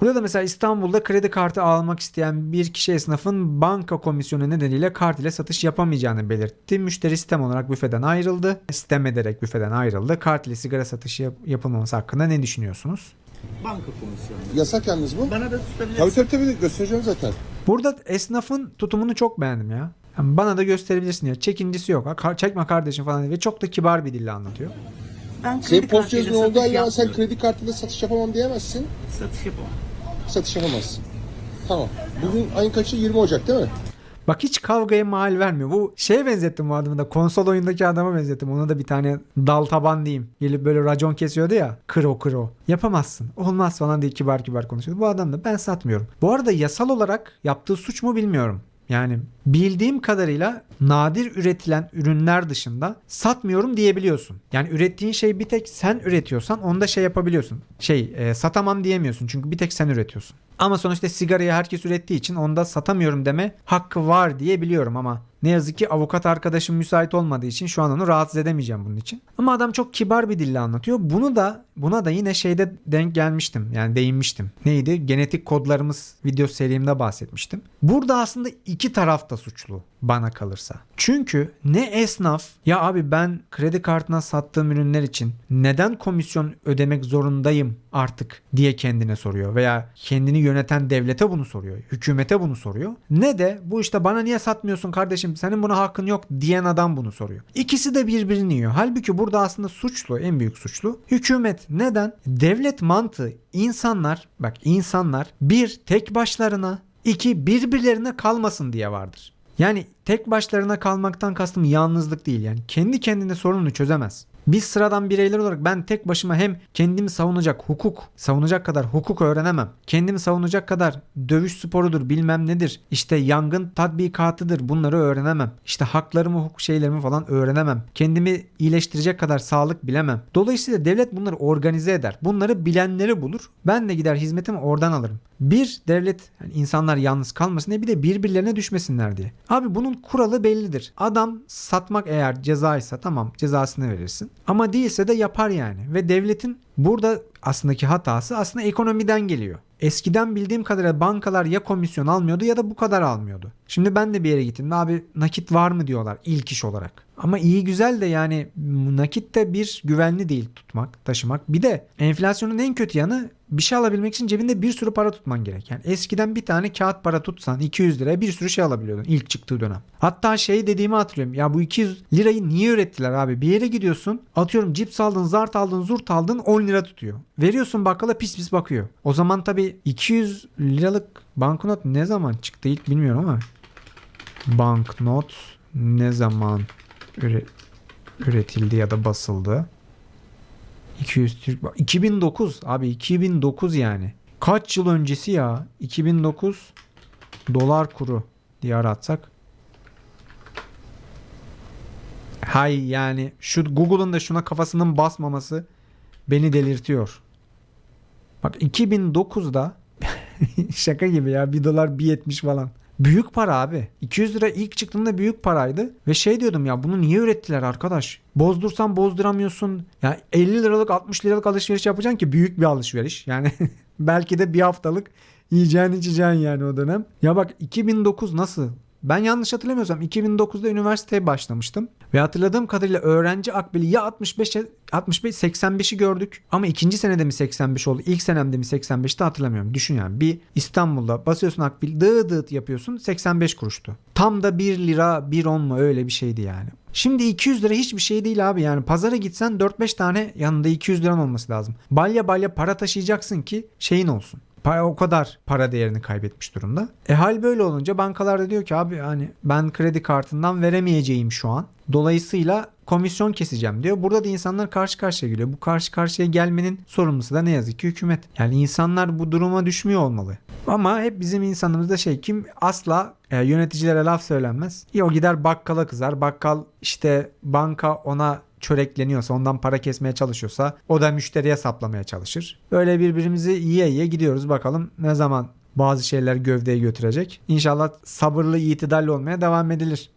Burada da mesela İstanbul'da kredi kartı almak isteyen bir kişi esnafın banka komisyonu nedeniyle kart ile satış yapamayacağını belirtti. Müşteri sistem olarak büfeden ayrıldı. Sistem ederek büfeden ayrıldı. Kart ile sigara satışı yap- yapılmaması hakkında ne düşünüyorsunuz? Banka komisyonu. Yasak yalnız bu. Bana da tutabilirsin. Tabii tabii tabii göstereceğim zaten. Burada esnafın tutumunu çok beğendim ya. Yani bana da gösterebilirsin ya. Çekincisi yok. Ha, çekme kardeşim falan diye. Ve çok da kibar bir dille anlatıyor. Ben Senin kredi post yazın kartıyla olduğu satış halde sen yapmıyorum. kredi kartıyla satış yapamam diyemezsin. Satış yapamam. Satış yapamazsın. Tamam. Bugün ayın kaçı? 20 Ocak değil mi? Bak hiç kavgaya mahal vermiyor. Bu şeye benzettim bu adamı da. Konsol oyundaki adama benzettim. Ona da bir tane dal taban diyeyim. Gelip böyle racon kesiyordu ya. Kro kro. Yapamazsın. Olmaz falan diye kibar kibar konuşuyordu. Bu adam da ben satmıyorum. Bu arada yasal olarak yaptığı suç mu bilmiyorum. Yani bildiğim kadarıyla nadir üretilen ürünler dışında satmıyorum diyebiliyorsun. Yani ürettiğin şey bir tek sen üretiyorsan onda şey yapabiliyorsun. Şey e, satamam diyemiyorsun çünkü bir tek sen üretiyorsun. Ama sonuçta sigarayı herkes ürettiği için onda satamıyorum deme hakkı var diye biliyorum ama ne yazık ki avukat arkadaşım müsait olmadığı için şu an onu rahatsız edemeyeceğim bunun için. Ama adam çok kibar bir dille anlatıyor. Bunu da buna da yine şeyde denk gelmiştim. Yani değinmiştim. Neydi? Genetik kodlarımız video serimde bahsetmiştim. Burada aslında iki taraf da suçlu bana kalırsa. Çünkü ne esnaf ya abi ben kredi kartına sattığım ürünler için neden komisyon ödemek zorundayım artık diye kendine soruyor veya kendini yöneten devlete bunu soruyor. Hükümete bunu soruyor. Ne de bu işte bana niye satmıyorsun kardeşim senin buna hakkın yok diyen adam bunu soruyor. İkisi de birbirini yiyor. Halbuki burada aslında suçlu en büyük suçlu hükümet. Neden? Devlet mantığı insanlar bak insanlar bir tek başlarına iki birbirlerine kalmasın diye vardır. Yani tek başlarına kalmaktan kastım yalnızlık değil yani kendi kendine sorununu çözemez. Biz sıradan bireyler olarak ben tek başıma hem kendimi savunacak hukuk, savunacak kadar hukuk öğrenemem. Kendimi savunacak kadar dövüş sporudur bilmem nedir. İşte yangın tatbikatıdır bunları öğrenemem. İşte haklarımı, hukuk şeylerimi falan öğrenemem. Kendimi iyileştirecek kadar sağlık bilemem. Dolayısıyla devlet bunları organize eder. Bunları bilenleri bulur. Ben de gider hizmetimi oradan alırım. Bir devlet yani insanlar yalnız kalmasın diye bir de birbirlerine düşmesinler diye. Abi bunun kuralı bellidir. Adam satmak eğer cezaysa tamam cezasını verirsin. Ama değilse de yapar yani. Ve devletin burada aslındaki hatası aslında ekonomiden geliyor. Eskiden bildiğim kadarıyla bankalar ya komisyon almıyordu ya da bu kadar almıyordu. Şimdi ben de bir yere gittim. Abi nakit var mı diyorlar ilk iş olarak. Ama iyi güzel de yani nakit de bir güvenli değil tutmak, taşımak. Bir de enflasyonun en kötü yanı bir şey alabilmek için cebinde bir sürü para tutman gerek. Yani eskiden bir tane kağıt para tutsan 200 liraya bir sürü şey alabiliyordun ilk çıktığı dönem. Hatta şey dediğimi hatırlıyorum. Ya bu 200 lirayı niye ürettiler abi? Bir yere gidiyorsun. Atıyorum cips aldın, zart aldın, zurt aldın 10 lira tutuyor. Veriyorsun bakkala pis pis bakıyor. O zaman tabii 200 liralık banknot ne zaman çıktı ilk bilmiyorum ama banknot ne zaman üre- üretildi ya da basıldı? 200 Türk 2009 abi 2009 yani. Kaç yıl öncesi ya? 2009 dolar kuru diye aratsak. Hay yani şu Google'ın da şuna kafasının basmaması beni delirtiyor. Bak 2009'da şaka gibi ya 1 dolar 1.70 falan. Büyük para abi. 200 lira ilk çıktığında büyük paraydı. Ve şey diyordum ya bunu niye ürettiler arkadaş? Bozdursan bozduramıyorsun. Ya 50 liralık 60 liralık alışveriş yapacaksın ki büyük bir alışveriş. Yani belki de bir haftalık yiyeceğin içeceğin yani o dönem. Ya bak 2009 nasıl? Ben yanlış hatırlamıyorsam 2009'da üniversiteye başlamıştım. Ve hatırladığım kadarıyla öğrenci akbili ya 65'e 65 85'i gördük ama ikinci senede mi 85 oldu? İlk senemde mi 85'ti hatırlamıyorum. Düşün yani bir İstanbul'da basıyorsun akbil dığı dığı yapıyorsun 85 kuruştu. Tam da 1 lira 1.10 mu öyle bir şeydi yani. Şimdi 200 lira hiçbir şey değil abi yani pazara gitsen 4-5 tane yanında 200 liran olması lazım. Balya balya para taşıyacaksın ki şeyin olsun. O kadar para değerini kaybetmiş durumda. E hal böyle olunca bankalar da diyor ki abi hani ben kredi kartından veremeyeceğim şu an. Dolayısıyla komisyon keseceğim diyor. Burada da insanlar karşı karşıya geliyor. Bu karşı karşıya gelmenin sorumlusu da ne yazık ki hükümet. Yani insanlar bu duruma düşmüyor olmalı. Ama hep bizim insanımızda şey kim asla e, yöneticilere laf söylenmez. Ya o gider bakkala kızar. Bakkal işte banka ona çörekleniyorsa ondan para kesmeye çalışıyorsa o da müşteriye saplamaya çalışır. Böyle birbirimizi yiye yiye gidiyoruz bakalım ne zaman bazı şeyler gövdeye götürecek. İnşallah sabırlı itidalli olmaya devam edilir.